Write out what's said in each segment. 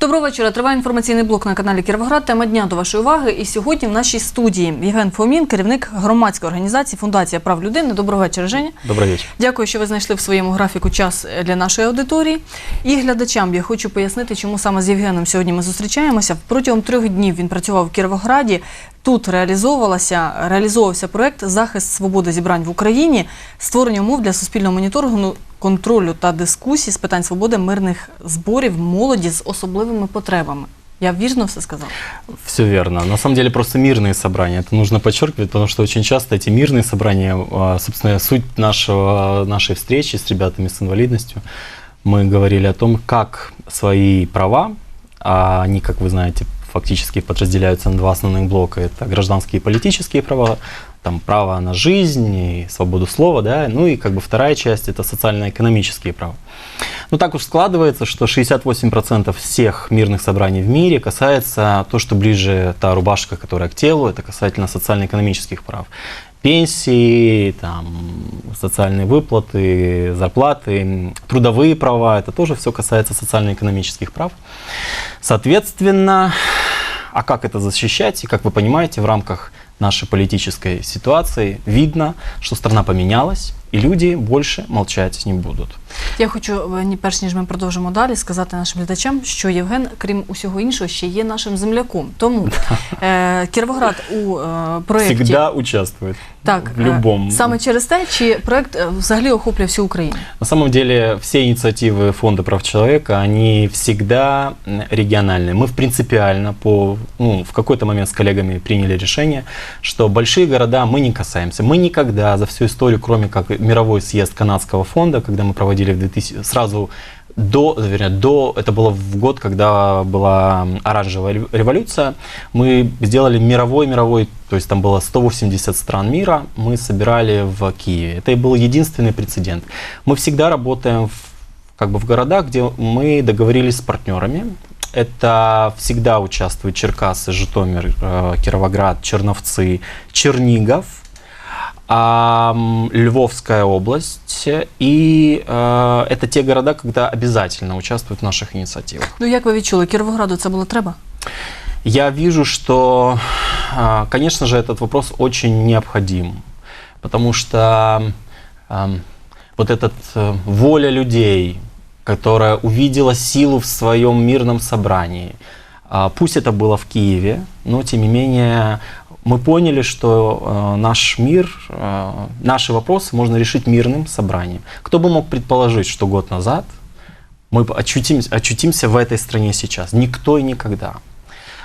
Доброго вечора. Триває інформаційний блок на каналі Кіровоград. Тема дня до вашої уваги. І сьогодні в нашій студії Євген Фомін, керівник громадської організації Фундація прав людини. Доброго вечора, Женя. Добрый вечер. Дякую, що ви знайшли в своєму графіку час для нашої аудиторії. І глядачам я хочу пояснити, чому саме з Євгеном сьогодні ми зустрічаємося. Протягом трьох днів він працював в Кіровограді. Тут реалізовувалася реалізовувався проект захист свободи зібрань в Україні, створення умов для суспільного моніторингу, контролю та дискусії з питань свободи мирних зборів молоді з особливими потребами. Я вірно все сказав. Все верно. На самом деле просто мирные собрания. Это нужно подчеркивать, потому что очень часто эти мирные собрания, а, собственно, суть нашего, нашей встречи с ребятами с инвалидностью, мы говорили о том, как свои права, а они, как вы знаете, фактически подразделяются на два основных блока. Это гражданские и политические права, там право на жизнь и свободу слова, да, ну и как бы вторая часть это социально-экономические права. Ну так уж складывается, что 68% всех мирных собраний в мире касается то, что ближе та рубашка, которая к телу, это касательно социально-экономических прав. Пенсии, там, социальные выплаты, зарплаты, трудовые права, это тоже все касается социально-экономических прав. Соответственно, а как это защищать? И как вы понимаете, в рамках нашей политической ситуации видно, что страна поменялась, и люди больше молчать не будут. Я хочу, е, ні- перш ніж ми продовжимо далі, сказати нашим глядачам, що Євген, крім усього іншого, ще є нашим земляком. Тому е, Кіровоград у е, проєкті Всегда участвует так, в е, любом. саме через те, чи проєкт е, взагалі охоплює всю Україну. На самом деле все инициативы Фонда прав человека, они всегда м, региональные. Мы в принципиально по, ну, в какой-то момент с коллегами приняли решение, что большие города мы не касаемся. Мы никогда за всю историю, кроме как мировой съезд канадского фонда, когда мы проводили в 2000, сразу до, вернее, до, это было в год, когда была оранжевая рев- революция, мы сделали мировой-мировой, то есть там было 180 стран мира, мы собирали в Киеве. Это и был единственный прецедент. Мы всегда работаем в, как бы в городах, где мы договорились с партнерами. Это всегда участвуют Черкасы, Житомир, э, Кировоград, Черновцы, Чернигов, Львовская область. И э, это те города, когда обязательно участвуют в наших инициативах. Ну як ви відчули, Кіровограду це було треба? Я вижу, что, а, конечно же, этот вопрос очень необходим, потому что ам, вот эта воля людей, которая увидела силу в своем мирном собрании, а, пусть это было в Киеве, но тем не менее мы поняли, что э, наш мир, э, наши вопросы можно решить мирным собранием. Кто бы мог предположить, что год назад мы очутимся, очутимся в этой стране сейчас? Никто и никогда.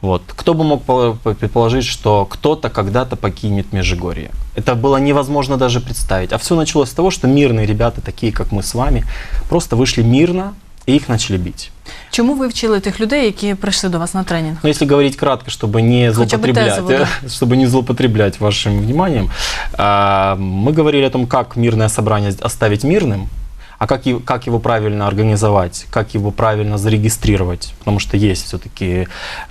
Вот. Кто бы мог пол- предположить, что кто-то когда-то покинет Межигорье? Это было невозможно даже представить. А все началось с того, что мирные ребята, такие как мы с вами, просто вышли мирно и их начали бить. Чому ви вчили тих людей, які прийшли до вас на тренінг? Но если говорить кратко, чтобы не злоупотреблять, э, чтобы не злоупотреблять вашим вниманием, а, мы говорили о том, как мирное собрание оставить мирным, а как, и- как его правильно организовать, как его правильно зарегистрировать, потому что есть все-таки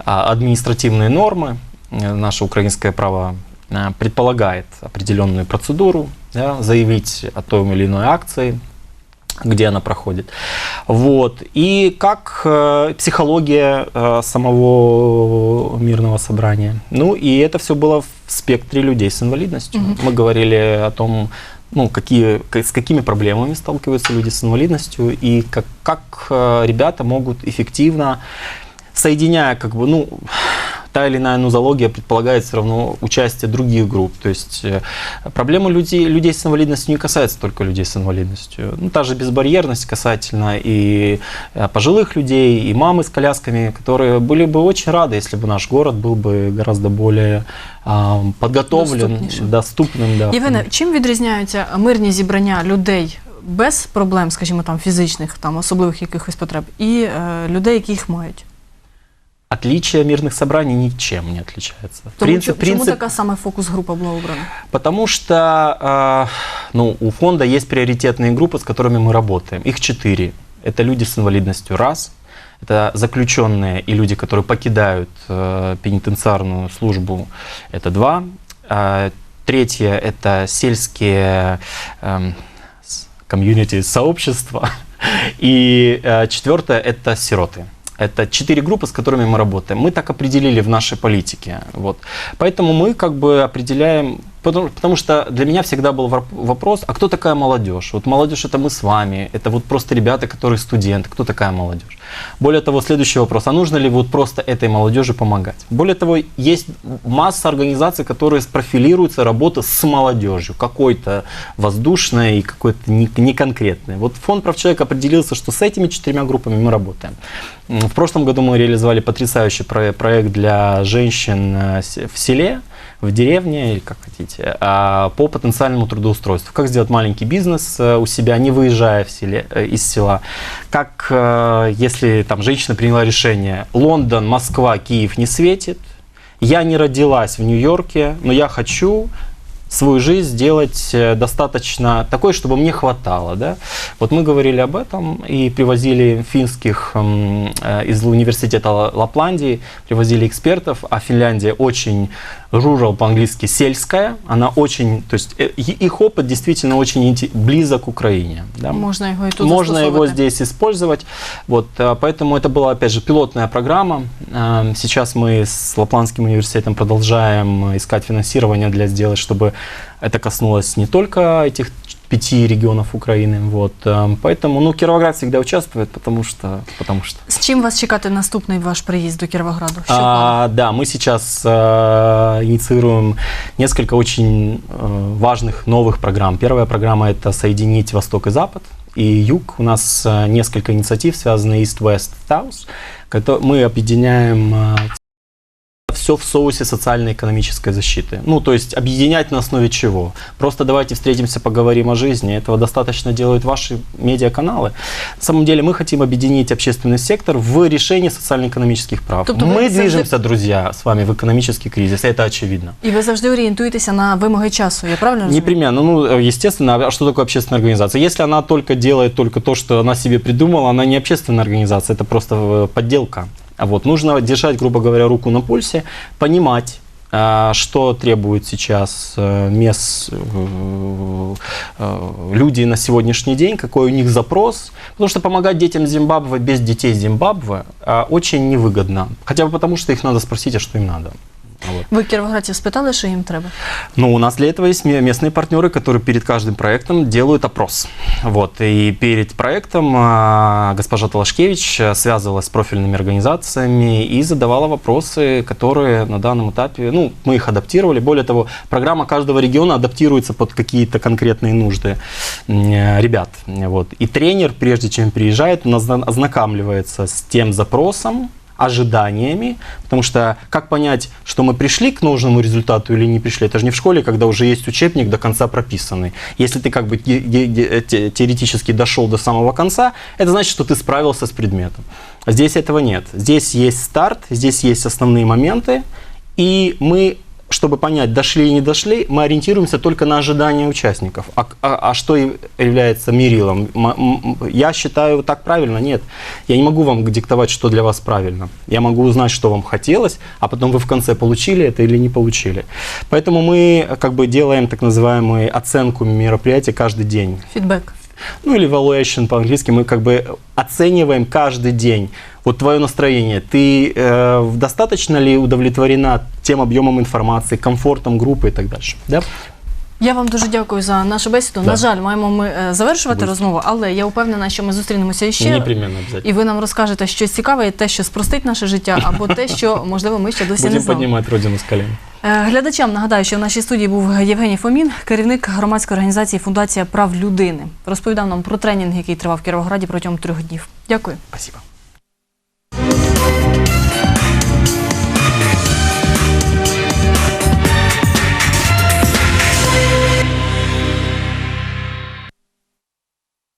административные нормы, Э, наше украинское право э, предполагает определенную процедуру, да, заявить о той или иной акции, где она проходит. Вот. И как э, психология э, самого мирного собрания. Ну, и это все было в спектре людей с инвалидностью. Мгм. Мы говорили о том, ну, какие, с какими проблемами сталкиваются люди с инвалидностью и как, как э, ребята могут эффективно, соединяя, как бы, ну, та или иная нозология предполагает все равно участие других групп. То есть э, проблема людей, людей с инвалидностью не касается только людей с инвалидностью. Ну, та же безбарьерность касательно и э, пожилых людей, и мамы с колясками, которые были бы очень рады, если бы наш город был бы гораздо более а, подготовлен, Доступнейшим. доступным. Да, Євгене, чим відрізняються мирні зібрання людей без проблем, скажімо, там фізичних, там особливих якихось потреб, і е, людей, які їх мають. Отличие мирных собраний ничем не отличается. Тому Принцип- чому принцип- така саме фокус-група була обрана? Потому что э, ну, у фонда есть приоритетные группы, с которыми мы работаем. Их четыре. Это люди с инвалидностью раз, это заключенные и люди, которые покидают э, пенитенциарную службу, это два. Э, третье – это сельские эм, комьюнити, сообщества. И э, четвертое – это сироты. Это четыре группы, с которыми мы работаем. Мы так определили в нашей политике. Вот. Поэтому мы как бы определяем, потому, потому что для меня всегда был воп- вопрос, а кто такая молодежь? Вот молодежь это мы с вами, это вот просто ребята, которые студенты, кто такая молодежь? Более того, следующий вопрос, а нужно ли вот просто этой молодежи помогать? Более того, есть масса организаций, которые профилируются работа с молодежью, какой-то воздушной и какой-то не, не. Вот фонд прав человека определился, что с этими четырьмя группами мы работаем. В прошлом году мы реализовали потрясающий про- проект для женщин э, в селе, в деревне, или как хотите, а, по потенциальному трудоустройству. Как сделать маленький бизнес э, у себя, не выезжая в селе, э, из села. Как, э, если там женщина приняла решение, Лондон, Москва, Киев не светит, я не родилась в Нью-Йорке, но я хочу свою жизнь сделать э, достаточно такой, чтобы мне хватало. Да? Вот мы говорили об этом и привозили финских м, э, из университета Ла- Лапландии, привозили экспертов, а Финляндия очень rural по-английски сельская, она очень, то есть э, и- их опыт действительно очень близок к Украине. Да? Можна його і тут Можно его здесь использовать. Вот, поэтому это была, опять же, пилотная программа. Э, Сейчас мы с Лапландским университетом продолжаем искать финансирование для сделать, чтобы это коснулось не только этих пяти регионов Украины. Вот. э, Поэтому, ну, Кировоград всегда участвует, потому что, потому что. З чим вас чекати наступний ваш приїзд до Кіровограду? Плани? А, да, мы сейчас э, инициируем несколько очень э, важных новых программ. Первая программа это соединить Восток и Запад и Юг. У нас э, несколько инициатив, связанные East, West, South. кото- Мы объединяем все в соусе социально-экономической защиты. Ну, то есть объединять на основе чего? Просто давайте встретимся, поговорим о жизни. Этого достаточно делают ваши медиаканалы. На самом деле мы хотим объединить общественный сектор в решении социально-экономических прав. Тобто ви мы завжди- движемся, друзья, с вами в экономический кризис, это очевидно. І ви завжди орієнтуєтеся на вимоги часу, я правильно розумію? Непременно. Ну, э, естественно, а что такое общественная организация? Если она только делает только то, что она себе придумала, она не общественная организация, это просто э, подделка. А вот нужно держать, грубо говоря, руку на пульсе, понимать, а, что требуют сейчас э, мес, э, э, люди на сегодняшний день, какой у них запрос. Потому что помогать детям Зимбабве без детей Зимбабве а, очень невыгодно. Хотя бы потому, что их надо спросить, а что им надо. Вот. Ви кіровоградців спитали, що їм треба? Ну, у нас для этого есть ме- местные партнеры, которые перед каждым проектом делают опрос. Вот. И перед проектом а, госпожа Талашкевич а, связывалась с профильными организациями и задавала вопросы, которые на данном этапе, ну, мы их адаптировали. Более того, программа каждого региона адаптируется под какие-то конкретные нужды м, э, ребят. Вот. И тренер, прежде чем приезжает, он озна- ознакомливается с тем запросом, ожиданиями, потому что как понять, что мы пришли к нужному результату или не пришли, это же не в школе, когда уже есть учебник до конца прописанный. Если ты как бы те- теоретически дошел до самого конца, это значит, что ты справился с предметом. Здесь этого нет. Здесь есть старт, здесь есть основные моменты, и мы чтобы понять, дошли или не дошли, мы ориентируемся только на ожидания участников. А, а- а что является мерилом? Я считаю так правильно? Нет. Я не могу вам диктовать, что для вас правильно. Я могу узнать, что вам хотелось, а потом вы в конце получили это или не получили. Поэтому мы как бы делаем так называемую оценку мероприятия каждый день Фідбек. ну или evaluation по-английски, мы как бы оцениваем каждый день вот твое настроение. Ты э, достаточно ли удовлетворена тем объемом информации, комфортом группы и так дальше? Да? Я вам дуже дякую за нашу бесіду. Да. На жаль, маємо ми е, завершувати Будь. розмову, але я впевнена, що ми зустрінемося іще. Непременно обязательно. І ви нам розкажете щось цікаве, те, що спростить наше життя, або те, що можливо ми ще досі не Будем знали. поднимать родину с колен. Е, Глядачам нагадаю, що в нашій студії був Євгеній Фомін, керівник громадської організації Фундація прав людини. Розповідав нам про тренінг, який тривав в Кіровограді протягом трьох днів. Дякую. Спасибо.